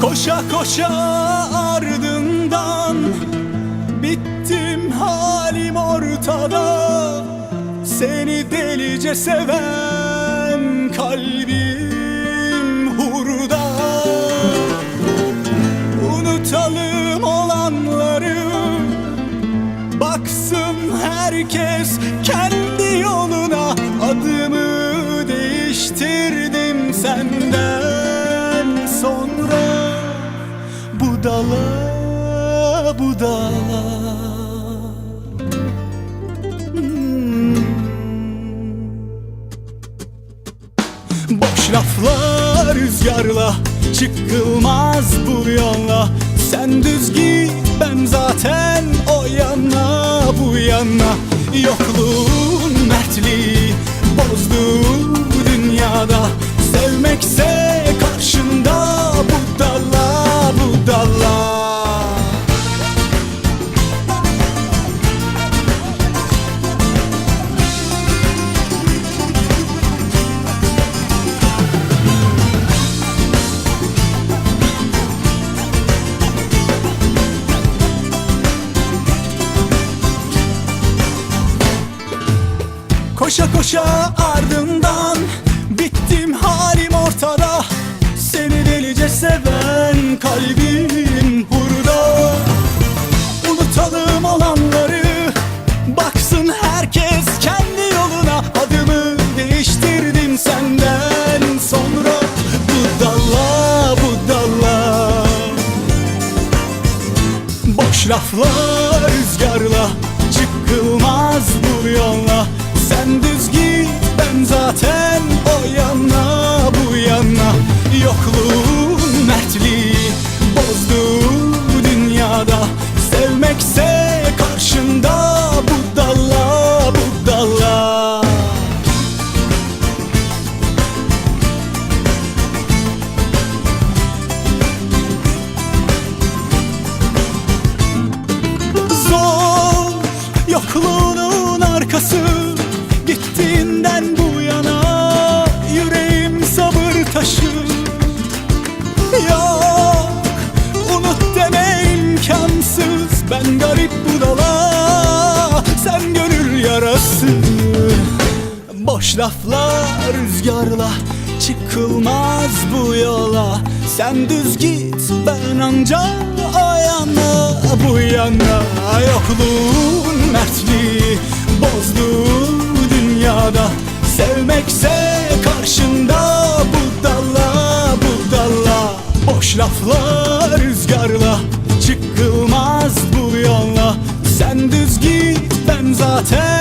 Koşa koşa ardından Bittim halim ortada. Seni delice seven kalbim herkes kendi yoluna Adımı değiştirdim senden sonra. Budala budala Hmm. Boş laflar rüzgarla Çıkılmaz bu yolla. Sen düz git ben zaten o yana bu yana Yokluğun mertliği bozdu dünyada Sevmekse Koşa ardından Bittim halim ortada. Seni delice seven kalbim hurda. Unutalım olanları Baksın herkes kendi yoluna. Adımı değiştirdim senden sonra. Budala budala Boş laflar rüzgarla Çıkılmaz bu yolla Sen düz git ben zaten o yana bu yana. Yokluğun mertliği bozdu Boş laflar rüzgarla Çıkılmaz bu yola. Sen düz git ben anca o yana bu yana. Yokluğun mertliği bozdu dünyada. Sevmekse karşında budala budala Boş laflar rüzgarla Çıkılmaz bu yolla Sen düz git ben zaten